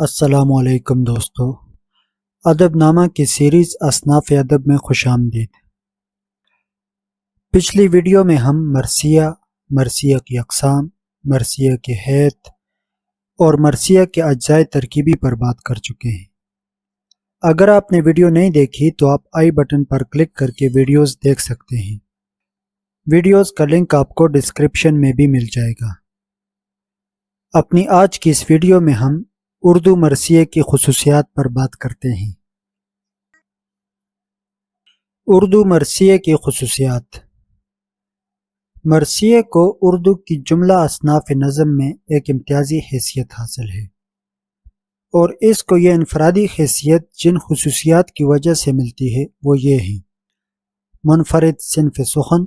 السلام علیکم دوستو۔ ادب نامہ کی سیریز اصناف ادب میں خوش آمدید۔ پچھلی ویڈیو میں ہم مرثیہ مرثیہ کی اقسام، مرثیہ کے حیت اور مرثیہ کے اجزائے ترکیبی پر بات کر چکے ہیں۔ اگر آپ نے ویڈیو نہیں دیکھی تو آپ آئی بٹن پر کلک کر کے ویڈیوز دیکھ سکتے ہیں۔ ویڈیوز کا لنک آپ کو ڈسکرپشن میں بھی مل جائے گا۔ اپنی آج کی اس ویڈیو میں ہم اردو مرثیے کی خصوصیات پر بات کرتے ہیں۔ اردو مرثیے کی خصوصیات۔ مرثیے کو اردو کی جملہ اصناف نظم میں ایک امتیازی حیثیت حاصل ہے۔ اور اس کو یہ انفرادی حیثیت جن خصوصیات کی وجہ سے ملتی ہے وہ یہ ہیں۔ منفرد صنف سخن،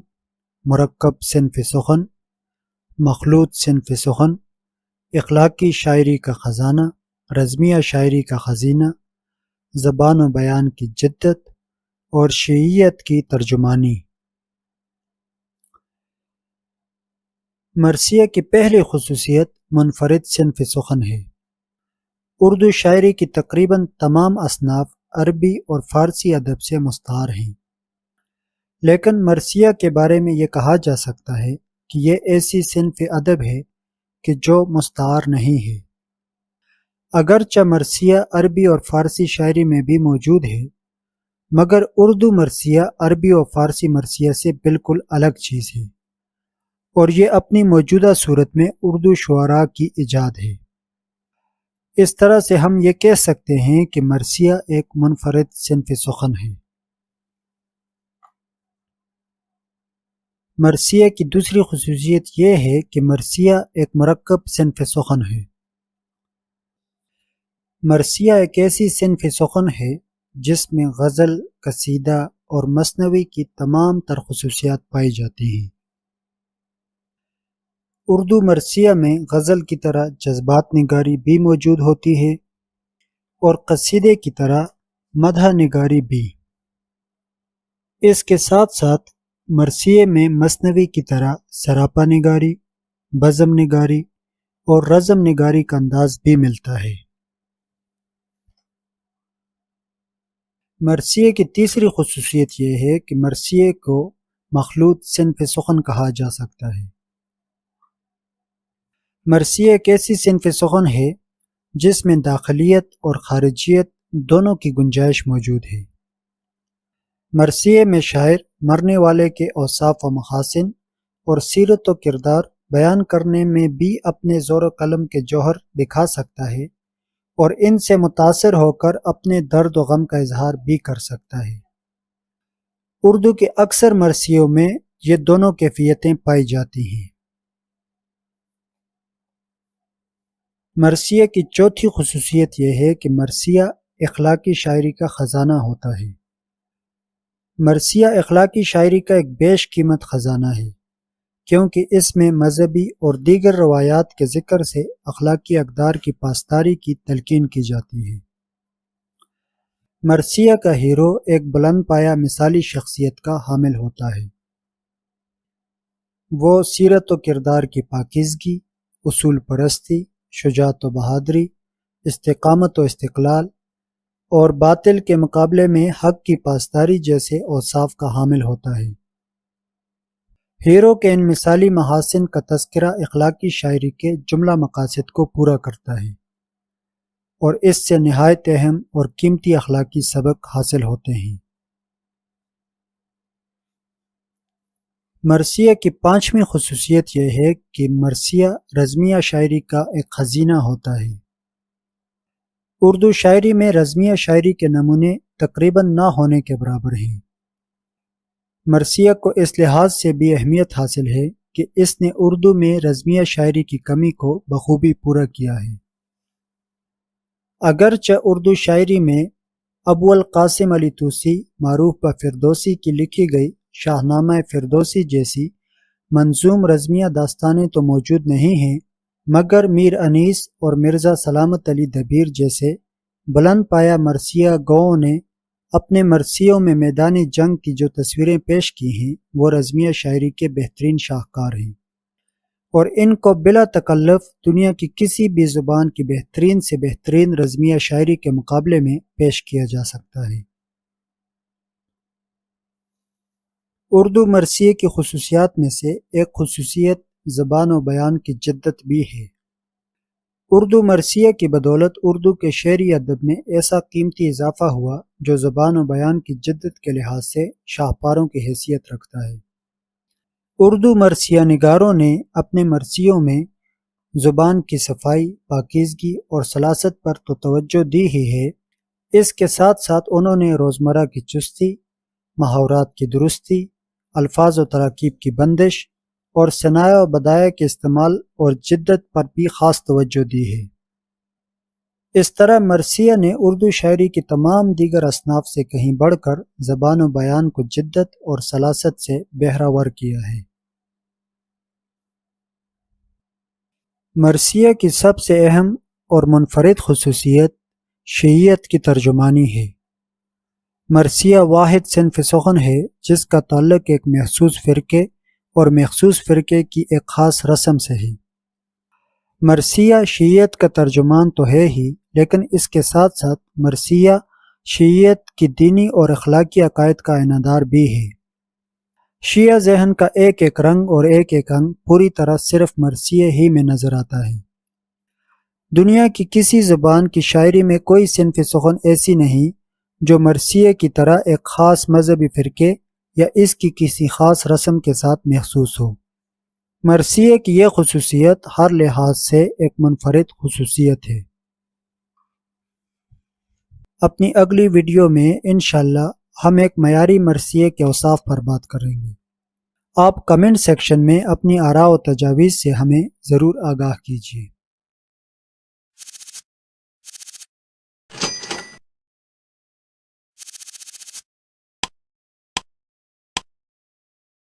مرکب صنف سخن، مخلوط صنف سخن، اخلاقی شاعری کا خزانہ رزمیہ شاعری کا خزینہ، زبان و بیان کی جدت اور شیعیت کی ترجمانی۔ مرثیہ کی پہلی خصوصیت منفرد صنف سخن ہے۔ اردو شاعری کی تقریباً تمام اصناف عربی اور فارسی ادب سے مستعار ہیں۔ لیکن مرثیہ کے بارے میں یہ کہا جا سکتا ہے کہ یہ ایسی صنف ادب ہے کہ جو مستعار نہیں ہے۔ اگرچہ مرثیہ عربی اور فارسی شاعری میں بھی موجود ہے، مگر اردو مرثیہ عربی اور فارسی مرثیہ سے بالکل الگ چیز ہے۔ اور یہ اپنی موجودہ صورت میں اردو شعراء کی ایجاد ہے۔ اس طرح سے ہم یہ کہہ سکتے ہیں کہ مرثیہ ایک منفرد صنف سخن ہے۔ مرثیہ کی دوسری خصوصیت یہ ہے کہ مرثیہ ایک مرکب صنف سخن ہے۔ مرثیہ ایک ایسی صنف سخن ہے جس میں غزل، قصیدہ اور مصنوعی کی تمام تر خصوصیات پائی جاتی ہیں۔ اردو مرثیہ میں غزل کی طرح جذبات نگاری بھی موجود ہوتی ہے اور قصیدے کی طرح مدح نگاری بھی۔ اس کے ساتھ ساتھ مرثیے میں مصنوعی کی طرح سراپا نگاری، بزم نگاری اور رزم نگاری کا انداز بھی ملتا ہے۔ مرثیے کی تیسری خصوصیت یہ ہے کہ مرثیے کو مخلوط صنف سخن کہا جا سکتا ہے۔ مرثیے ایک ایسی صنف سخن ہے جس میں داخلیت اور خارجیت دونوں کی گنجائش موجود ہے۔ مرثیے میں شاعر، مرنے والے کے اوصاف و محاسن اور سیرت و کردار بیان کرنے میں بھی اپنے زور و قلم کے جوہر دکھا سکتا ہے۔ اور ان سے متاثر ہو کر اپنے درد و غم کا اظہار بھی کر سکتا ہے۔ اردو کے اکثر مرثیوں میں یہ دونوں کیفیتیں پائی جاتی ہیں۔ مرثیہ کی چوتھی خصوصیت یہ ہے کہ مرثیہ اخلاقی شاعری کا خزانہ ہوتا ہے۔ مرثیہ اخلاقی شاعری کا ایک بیش قیمت خزانہ ہے۔ کیونکہ اس میں مذہبی اور دیگر روایات کے ذکر سے اخلاقی اقدار کی پاسداری کی تلقین کی جاتی ہے۔ مرثیہ کا ہیرو ایک بلند پایا مثالی شخصیت کا حامل ہوتا ہے۔ وہ سیرت و کردار کی پاکیزگی، اصول پرستی، شجاعت و بہادری، استقامت و استقلال اور باطل کے مقابلے میں حق کی پاسداری جیسے اوصاف کا حامل ہوتا ہے۔ ہیرو کے ان مثالی محاسن کا تذکرہ اخلاقی شاعری کے جملہ مقاصد کو پورا کرتا ہے اور اس سے نہایت اہم اور قیمتی اخلاقی سبق حاصل ہوتے ہیں۔ مرثیہ کی پانچویں خصوصیت یہ ہے کہ مرثیہ رزمیہ شاعری کا ایک خزینہ ہوتا ہے۔ اردو شاعری میں رزمیہ شاعری کے نمونے تقریباً نہ ہونے کے برابر ہیں۔ مرثیہ کو اس لحاظ سے بھی اہمیت حاصل ہے کہ اس نے اردو میں رزمیہ شاعری کی کمی کو بخوبی پورا کیا ہے۔ اگرچہ اردو شاعری میں ابو القاسم علی توسی معروف ب فردوسی کی لکھی گئی شاہ نامہ فردوسی جیسی منظوم رزمیہ داستانیں تو موجود نہیں ہیں، مگر میر انیس اور مرزا سلامت علی دبیر جیسے بلند پایا مرثیہ گاؤں نے اپنے مرثیوں میں میدان جنگ کی جو تصویریں پیش کی ہیں، وہ رزمیہ شاعری کے بہترین شاہکار ہیں۔ اور ان کو بلا تکلف دنیا کی کسی بھی زبان کی بہترین سے بہترین رزمیہ شاعری کے مقابلے میں پیش کیا جا سکتا ہے۔ اردو مرثیے کی خصوصیات میں سے ایک خصوصیت زبان و بیان کی جدت بھی ہے۔ اردو مرثیہ کی بدولت اردو کے شعری ادب میں ایسا قیمتی اضافہ ہوا جو زبان و بیان کی جدت کے لحاظ سے شاہپاروں کی حیثیت رکھتا ہے۔ اردو مرثیہ نگاروں نے اپنے مرثیوں میں زبان کی صفائی، پاکیزگی اور سلاست پر تو توجہ دی ہی ہے۔ اس کے ساتھ ساتھ انہوں نے روزمرہ کی چستی محاورات کی درستی، الفاظ و تراکیب کی بندش اور ثناء و بدایہ کے استعمال اور جدت پر بھی خاص توجہ دی ہے۔ اس طرح مرثیہ نے اردو شاعری کی تمام دیگر اصناف سے کہیں بڑھ کر زبان و بیان کو جدت اور سلاست سے بہراور کیا ہے۔ مرثیہ کی سب سے اہم اور منفرد خصوصیت شیعت کی ترجمانی ہے۔ مرثیہ واحد صنف سخن ہے جس کا تعلق ایک محسوس فرقے اور مخصوص فرقے کی ایک خاص رسم سے ہے مرثیہ شیعت کا ترجمان تو ہے ہی، لیکن اس کے ساتھ ساتھ مرثیہ شیعت کی دینی اور اخلاقی عقائد کا انعدار بھی ہے۔ شیعہ ذہن کا ایک ایک رنگ اور ایک ایک انگ پوری طرح صرف مرثیہ ہی میں نظر آتا ہے۔ دنیا کی کسی زبان کی شاعری میں کوئی صنف سخن ایسی نہیں جو مرثیے کی طرح ایک خاص مذہبی فرقے یا اس کی کسی خاص رسم کے ساتھ محسوس ہو۔ مرثیے کی یہ خصوصیت ہر لحاظ سے ایک منفرد خصوصیت ہے۔ اپنی اگلی ویڈیو میں انشاءاللہ ہم ایک معیاری مرثیے کے اوصاف پر بات کریں گے۔ آپ کمنٹ سیکشن میں اپنی آراء و تجاویز سے ہمیں ضرور آگاہ کیجیے۔